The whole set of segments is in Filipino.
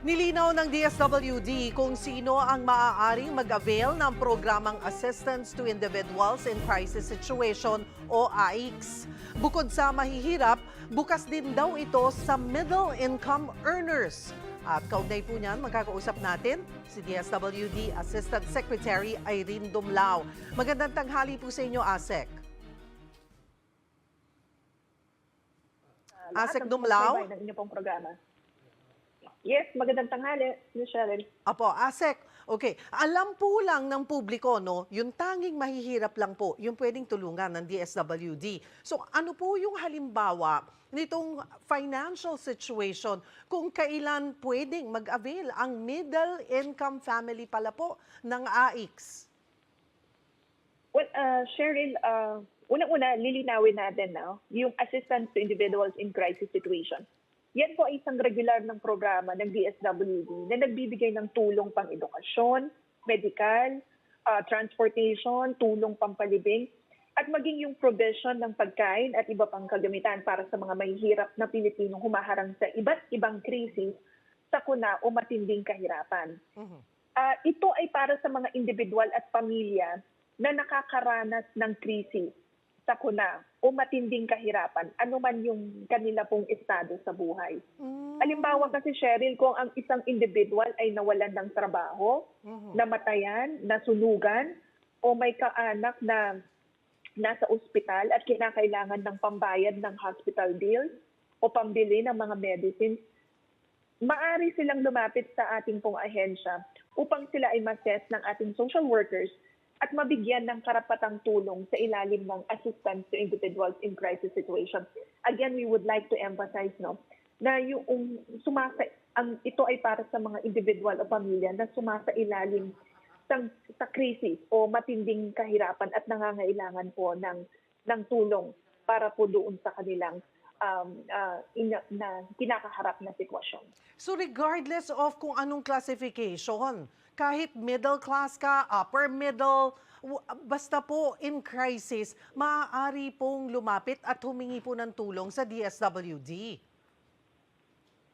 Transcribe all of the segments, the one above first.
Nilinaw ng DSWD kung sino ang maaaring mag-avail ng programang Assistance to Individuals in Crisis Situation o AICS. Bukod sa mahihirap, bukas din daw ito sa middle income earners. At kaugnay po niyan, magkakausap natin si DSWD Assistant Secretary Irene Dumlao. Magandang tanghali po sa inyo, ASEC. ng Dumlao? ng inyong programa. Yes, magandang tanghali, Ms. Cheryl. Apo, ASEC. Okay, alam po lang ng publiko, no, yung tanging mahihirap lang po, yung pwedeng tulungan ng DSWD. So ano po yung halimbawa nitong financial situation kung kailan pwedeng mag-avail ang middle income family pala po ng AICS? Well, uh, Cheryl, uh, unang-una, lilinawin natin no, yung assistance to individuals in crisis situation. Yan po ay isang regular ng programa ng DSWD na nagbibigay ng tulong pang edukasyon, medical, uh, transportation, tulong pampalibing, at maging yung provision ng pagkain at iba pang kagamitan para sa mga mahihirap na Pilipinong humaharang sa iba't ibang krisis, sakuna o matinding kahirapan. Mhm. Ah, ito ay para sa mga individual at pamilya na nakakaranas ng krisis, sakuna o matinding kahirapan, anuman yung kanila pong estado sa buhay. Mm. Halimbawa kasi Cheryl, kung ang isang individual ay nawalan ng trabaho, Mhm. namatayan, nasunugan, o may kaanak na nasa ospital at kinakailangan ng pambayad ng hospital bills o pambili ng mga medicines, maari silang lumapit sa ating pong ahensya upang sila ay ma-assess ng ating social workers at mabigyan ng karapatang tulong sa ilalim ng assistance to individuals in crisis situation. Again, we would like to emphasize no, na yung um, sumasa ang ito ay para sa mga individual o pamilya na sumasa ilalim sa, sa krisis o matinding kahirapan at nangangailangan po ng ng tulong para po doon sa kanilang um, ah, ina- na kinakaharap na sitwasyon. So regardless of kung anong classification, kahit middle class ka, upper middle, basta po in crisis, maaari pong lumapit at humingi po ng tulong sa DSWD.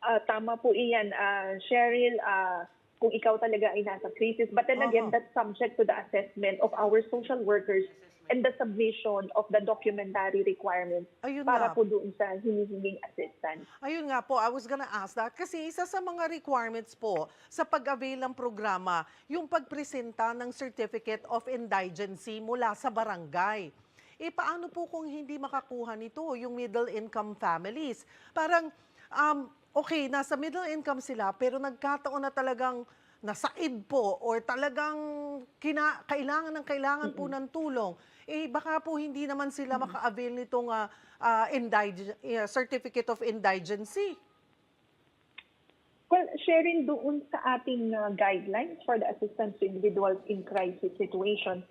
Ah, tama po iyan, ah, Cheryl, ah, kung ikaw talaga ay nasa crisis. But then again, Aha. that's subject to the assessment of our social workers and the submission of the documentary requirements Ayun para nga. po doon sa hinihinging assistance. Ayun nga po, I was gonna ask that. Kasi isa sa mga requirements po sa pag-avail ng programa, yung pagpresenta ng Certificate of Indigency mula sa barangay. Eh paano po kung hindi makakuha nito yung middle income families? Parang, um, okay, nasa middle income sila, pero nagkataon na talagang nasaid po or talagang kina, kailangan ng kailangan po ng tulong, eh baka po hindi naman sila maka-avail nitong ah, ah, indig- eh, Certificate of Indigency. Well, sharing doon sa ating uh, guidelines for the assistance to individuals in crisis situation,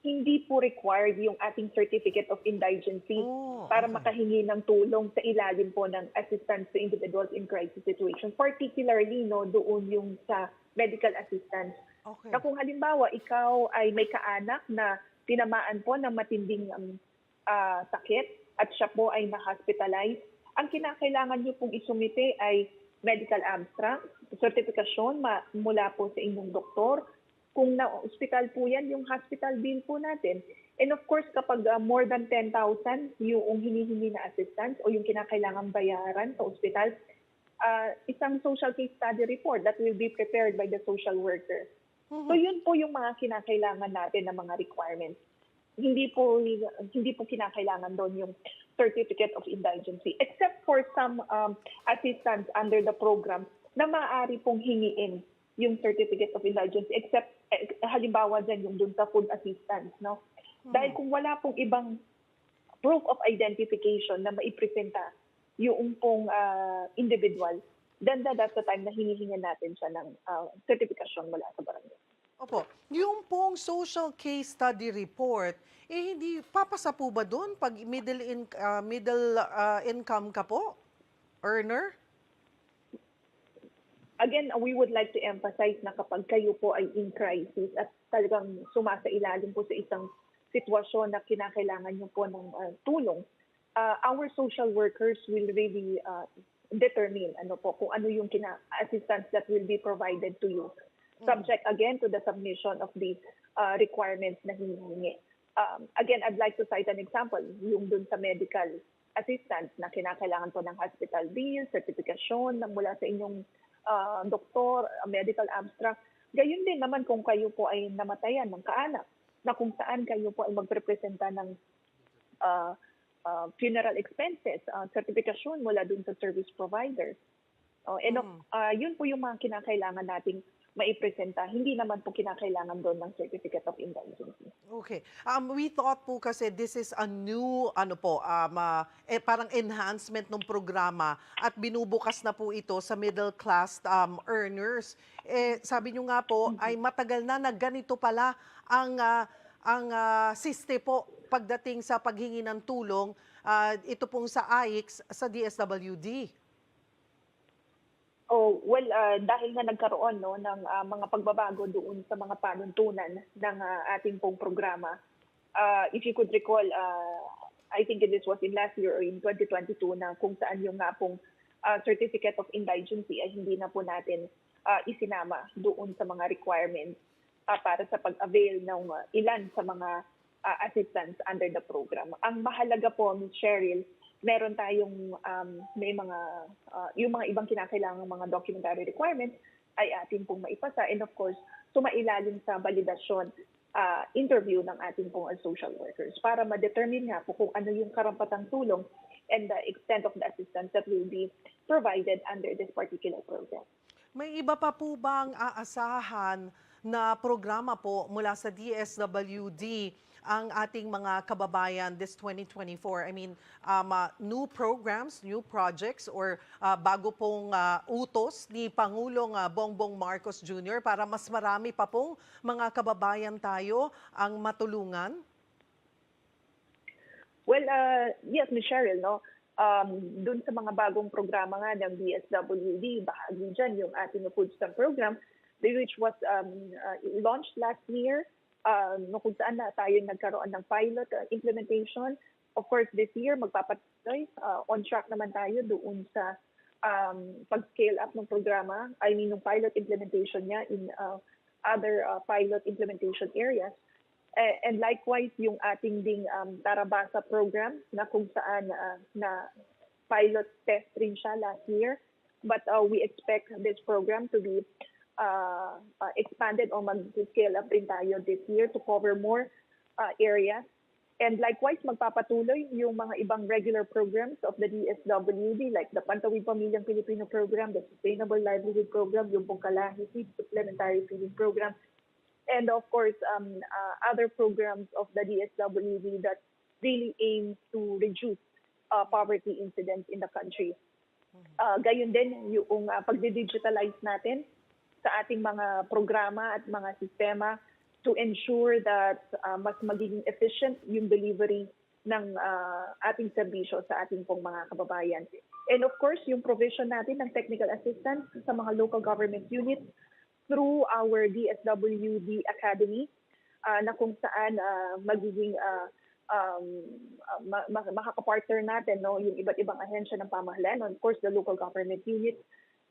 hindi po required yung ating certificate of indigency Oh, para okay. makahingi ng tulong sa ilalim po ng assistance to individuals in crisis situation. Particularly, no, doon yung sa medical assistance. Okay. Na kung halimbawa, ikaw ay may kaanak na tinamaan po ng matinding um, ah, sakit at siya po ay na-hospitalize, ang kinakailangan niyo pong isumite ay medical abstract, sertifikasyon ma- mula po sa inyong doktor. Kung na-hospital po yan, yung hospital bill po natin. And of course, kapag ah, more than 10,000 yung hinihingi na assistance o yung kinakailangan bayaran sa hospital, ah, isang social case study report that will be prepared by the social worker. So yun po yung mga kinakailangan natin na mga requirements. Hindi po hindi po kinakailangan doon yung certificate of indigency except for some um, assistance under the program na maaari pong hingiin yung certificate of indigency except eh, halimbawa dyan yung doon sa food assistance no dahil kung wala pong ibang proof of identification na maipresenta yung pong ah, individual then that- that's the time na hinihingan natin siya ng ah, certification mula sa barangay. Opo. Yung pong social case study report, eh hindi papasa po ba doon pag middle in, ah, middle ah, income ka po? Earner? Again, we would like to emphasize na kapag kayo po ay in crisis at talagang sumasa ilalim po sa isang sitwasyon na kinakailangan niyo po ng uh, tulong, uh, our social workers will really uh, determine ano po kung ano yung kina assistance that will be provided to you subject again to the submission of the uh, requirements na hinihingi. Um, again, I'd like to cite an example, yung dun sa medical assistance na kinakailangan po ng hospital bill, certification na mula sa inyong uh, doktor, medical abstract. Gayun din naman kung kayo po ay namatayan ng kaanak, na kung saan kayo po ay magprepresenta ng uh, uh, funeral expenses, uh, certification mula dun sa service provider. Oh, and Mm. uh, yun po yung mga kinakailangan nating maipresenta. Hindi naman po kinakailangan doon ng Certificate of Indulgency. Okay. Um, we thought po kasi this is a new, ano po, um, ah, eh, parang enhancement ng programa at binubukas na po ito sa middle class um, earners. Eh, sabi nyo nga po, ay matagal na na ganito pala ang, ah, ang ah, siste po pagdating sa paghingi ng tulong, ah, ito pong sa AIX sa DSWD. Oh, well, uh, dahil nga nagkaroon no, ng uh, mga pagbabago doon sa mga panuntunan ng uh, ating pong programa, uh, if you could recall, uh, I think this was in last year or in 2022 na kung saan yung nga pong uh, Certificate of Indigency ay hindi na po natin uh, isinama doon sa mga requirements uh, para sa pag-avail ng uh, ilan sa mga uh, assistance under the program. Ang mahalaga po, Ms. Cheryl, meron tayong um, may mga uh, yung mga ibang kinakailangang mga documentary requirements ay atin pong maipasa and of course sumailalim sa validasyon uh, interview ng ating pong social workers para ma-determine nga po kung ano yung karampatang tulong and the extent of the assistance that will be provided under this particular program. May iba pa po bang aasahan na programa po mula sa DSWD ang ating mga kababayan this 2024? I mean, um, uh, new programs, new projects, or uh, bago pong uh, utos ni Pangulong uh, Bongbong Marcos Jr. para mas marami pa pong mga kababayan tayo ang matulungan? Well, uh, yes, Ms. Cheryl, no? Um, dun sa mga bagong programa nga ng DSWD, bahagi dyan yung ating food stamp program, which was um, uh, launched last year, um, no, kung saan na tayo nagkaroon ng pilot uh, implementation. Of course, this year, magpapatuloy, uh, on track naman tayo doon sa um, pag-scale up ng programa, I mean, yung pilot implementation niya in uh, other uh, pilot implementation areas. Eh, and likewise, yung ating ding um, Tarabasa program na kung saan uh, na pilot test rin siya last year. But uh, we expect this program to be uh, uh, expanded o mag-scale up rin tayo this year to cover more uh, areas. And likewise, magpapatuloy yung mga ibang regular programs of the DSWD like the Pantawid Pamilyang Pilipino Program, the Sustainable Livelihood Program, yung Pongkalahi Feed Supplementary Feeding Program, and of course um, uh, other programs of the DSWD that really aim to reduce uh, poverty incidents in the country. Uh, gayon din yung uh, pagdi-digitalize natin sa ating mga programa at mga sistema to ensure that uh, mas magiging efficient yung delivery ng uh, ating serbisyo sa ating pong mga kababayan. And of course, yung provision natin ng technical assistance sa mga local government units through our DSWD Academy uh, na kung saan uh, magiging uh, um, uh, ma- ma- makakapartner natin no, yung iba't ibang ahensya ng pamahalaan, of course the local government units,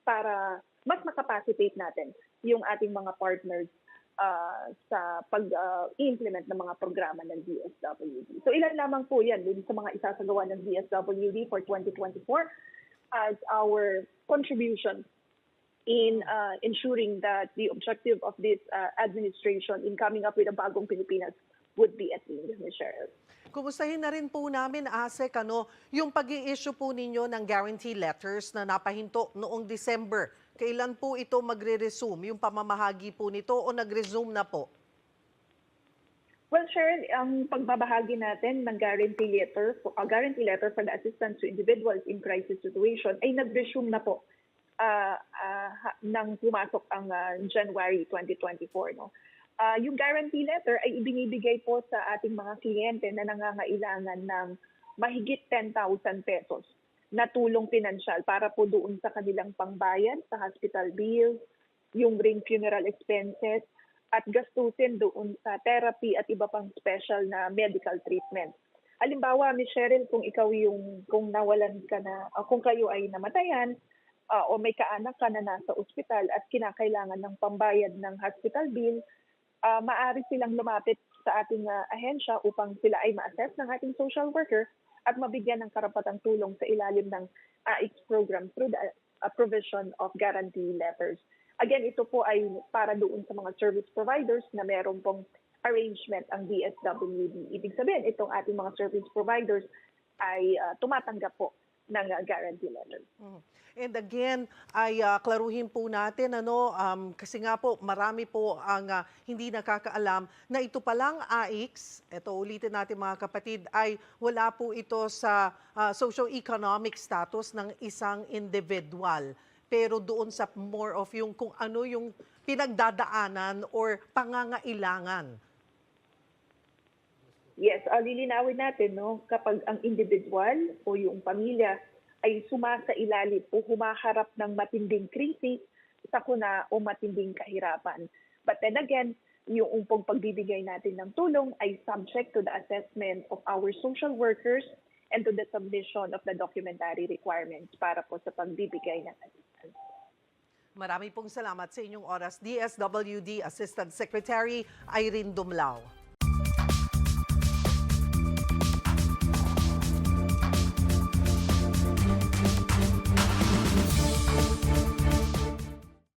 para mas makapacitate natin yung ating mga partners uh, sa pag-implement ng mga programa ng DSWD. So ilan lamang po yan din sa mga isasagawa ng DSWD for 2024 as our contribution in uh, ensuring that the objective of this uh, administration in coming up with a bagong Pilipinas would be attained, Ms. Cheryl. Kumustahin na rin po namin, ASEC, ano, yung pag issue po ninyo ng guarantee letters na napahinto noong December. Kailan po ito magre-resume? Yung pamamahagi po nito o nag-resume na po? Well, Cheryl, ang pagbabahagi natin ng guarantee letter, a guarantee letter for the assistance to individuals in crisis situation ay nag-resume na po uh, uh, nang pumasok ang uh, January 2024. No? Uh, yung guarantee letter ay ibinibigay po sa ating mga kliyente na nangangailangan ng mahigit 10,000 pesos na tulong pinansyal para po doon sa kanilang pangbayan sa hospital bills, yung ring funeral expenses, at gastusin doon sa therapy at iba pang special na medical treatment. Alimbawa, Ms. Cheryl, kung ikaw yung, kung nawalan ka na, o kung kayo ay namatayan, ah, o may kaanak ka na nasa ospital at kinakailangan ng pambayad ng hospital bill, ah, maaari silang lumapit sa ating ah, ahensya upang sila ay ma-assess ng ating social worker at mabigyan ng karapatang tulong sa ilalim ng AIX program through the ah, provision of guarantee letters. Again, ito po ay para doon sa mga service providers na meron pong arrangement ang DSWD. Ibig sabihin, itong ating mga service providers ay ah, tumatanggap po ng ah, guarantee letter. Mhm. And again, ay ah, klaruhin po natin ano um, kasi nga po marami po ang ah, hindi nakakaalam na ito palang AIX, ito ulitin natin mga kapatid, ay wala po ito sa ah, socio-economic status ng isang individual. Pero doon sa more of yung kung ano yung pinagdadaanan or pangangailangan. Yes, uh, natin, no, kapag ang individual o yung pamilya ay sumasa ilalim o humaharap ng matinding krisis, sakuna o matinding kahirapan. But then again, yung umpong pagbibigay natin ng tulong ay subject to the assessment of our social workers and to the submission of the documentary requirements para po sa pagbibigay ng assistance. Marami pong salamat sa inyong oras. DSWD Assistant Secretary Irene Dumlao.